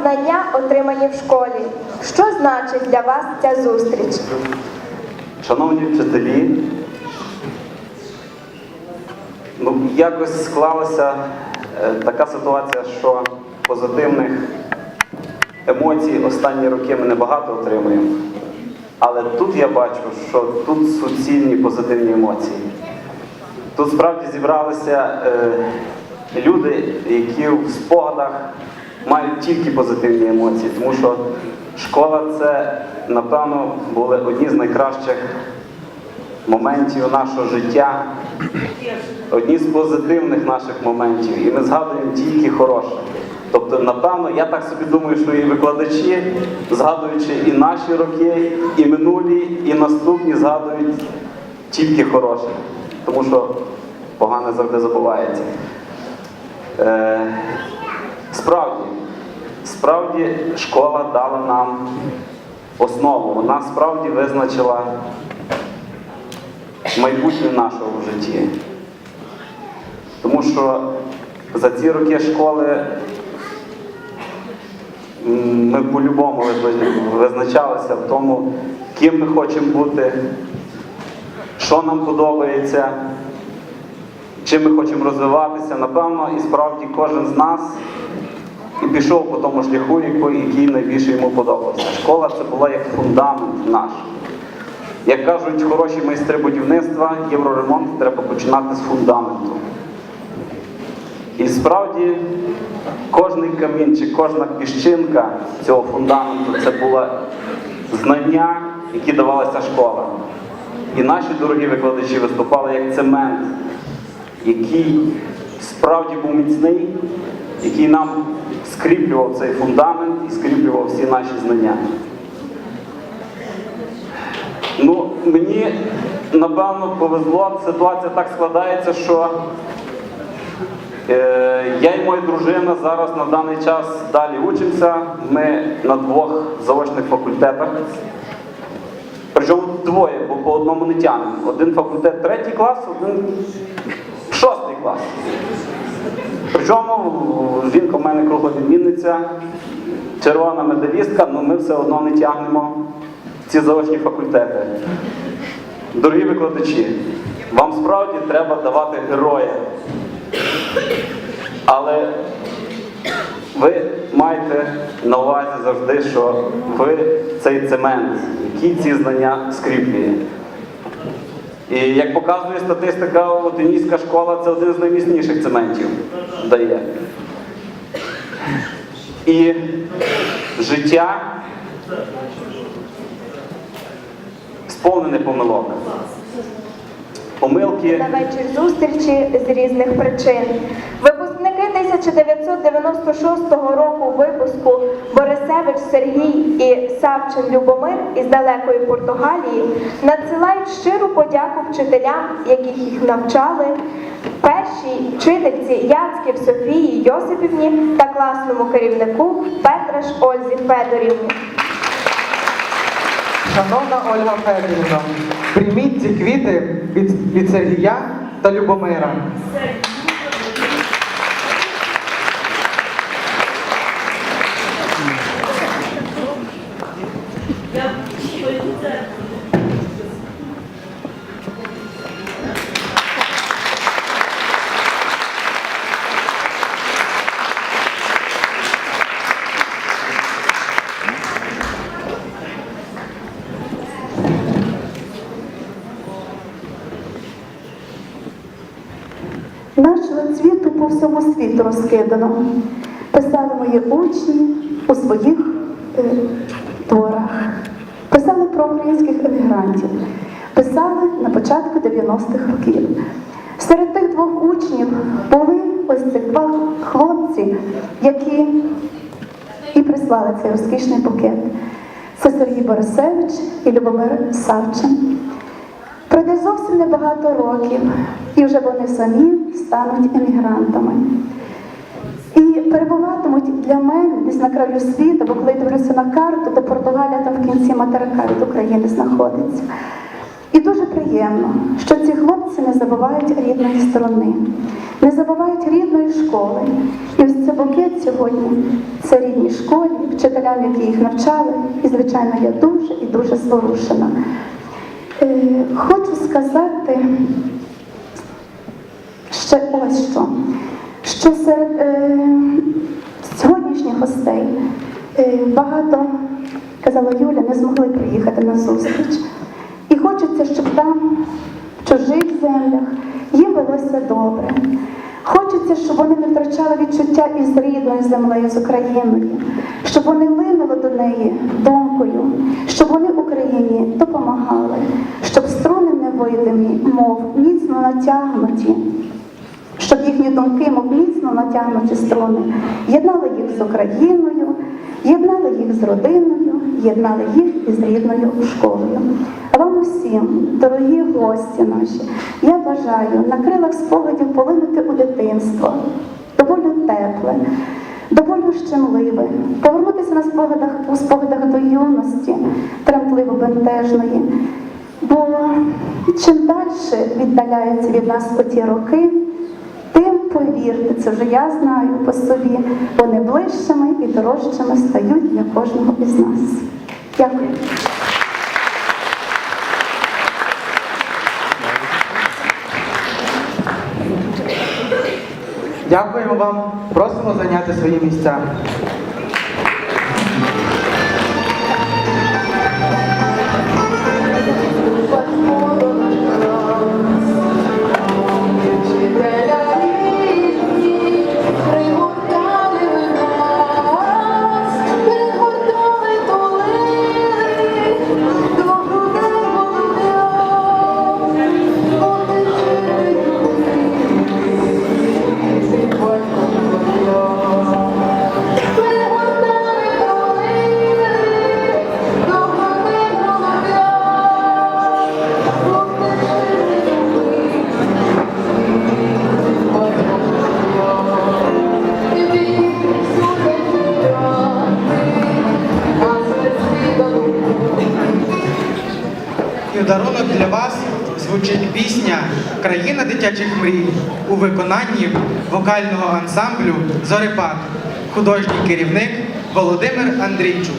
знання, отримані в школі? Що значить для вас ця зустріч? Шановні вчителі, ну, якось склалася е, така ситуація, що позитивних емоцій останні роки ми небагато отримуємо. Але тут я бачу, що тут суцільні позитивні емоції. Тут справді зібралися е, люди, які в спогадах мають тільки позитивні емоції, тому що школа це, напевно, були одні з найкращих моментів нашого життя, одні з позитивних наших моментів, і ми згадуємо тільки хороше. Тобто, напевно, я так собі думаю, що і викладачі, згадуючи і наші роки, і минулі, і наступні, згадують тільки хороше, тому що погане завжди забувається. Е, справді, справді школа дала нам основу, вона справді визначила майбутнє нашого в житті. Тому що за ці роки школи ми по-любому визначалися в тому, ким ми хочемо бути, що нам подобається, чим ми хочемо розвиватися. Напевно, і справді кожен з нас і пішов по тому шляху, який найбільше йому подобався. Школа це була як фундамент наш. Як кажуть хороші майстри будівництва, євроремонт треба починати з фундаменту. І справді кожний камінчик, кожна піщинка цього фундаменту це було знання, які давалася школа. І наші дорогі викладачі виступали як цемент, який справді був міцний, який нам скріплював цей фундамент і скріплював всі наші знання. Ну, мені напевно повезло, ситуація так складається, що е, я і моя дружина зараз на даний час далі учимося. Ми на двох заочних факультетах. Причому двоє, бо по одному не тягнемо. Один факультет третій клас, один клас. Причому жінка в мене кругловідмінниця, червона медалістка, але ми все одно не тягнемо ці заочні факультети. Дорогі викладачі, вам справді треба давати героя. Але ви маєте на увазі завжди, що ви цей цемент, який ці знання скріплює. І як показує статистика, Отинійська школа це один з найміцніших цементів дає. І життя сповнене помилок. Помилки. На вечір зустрічі з різних причин. Випускники 1996 року випуску Борисевич Сергій і Савчин Любомир із далекої Португалії надсилають щиру подяку вчителям, яких їх навчали, першій вчительці Яцьків Софії Йосипівні та класному керівнику Петраш Ользі Федорівні. Шановна Ольга Федорівна, прийміть ці квіти від, від Сергія та Любомира. Нашого цвіту по всьому світу. Писали мої учні у своїх е, творах. Писали про українських емігрантів. Писали на початку 90-х років. Серед тих двох учнів були ось цих два хлопці, які і прислали цей розкішний букет. Це Сергій Борисевич і Любомир Савчин. Пройде зовсім небагато років, і вже вони самі стануть емігрантами. І перебуватимуть для мене десь на краю світу, бо коли я дивлюся на карту, то Португалія там в кінці материка від України знаходиться. І дуже приємно, що ці хлопці не забувають рідної сторони. не забувають рідної школи. І ось це букет сьогодні це рідній школі, вчителям, які їх навчали. І, звичайно, я дуже і дуже зворушена. Е, хочу сказати ще ось що. Що серед е, сьогоднішніх гостей е, багато, казала Юля, не змогли приїхати на зустріч. І хочеться, щоб там, в чужих землях, їм велося добре. Хочеться, щоб вони не втрачали відчуття із рідною землею, з Україною, щоб вони линули до неї думкою, щоб вони Україні допомагали, щоб струни невидимі, мов міцно натягнуті, їхні думки, мов міцно натягнуті струни, єднали їх з Україною, єднали їх з родиною, єднали їх із рідною школою. Вам усім, дорогі гості наші, я бажаю на крилах спогадів полинути у дитинство, доволі тепле, доволі щемливе, повернутися на спогадах у спогадах до юності, тремтливо бентежної. Бо чим далі віддаляються від нас оті роки, повірте, це вже я знаю по собі, вони ближчими і дорожчими стають для кожного із нас. Дякую. Дякуємо вам. Просимо зайняти свої місця. І дарунок для вас звучить пісня Країна дитячих мрій у виконанні вокального ансамблю Зорепад, художній керівник Володимир Андрійчук.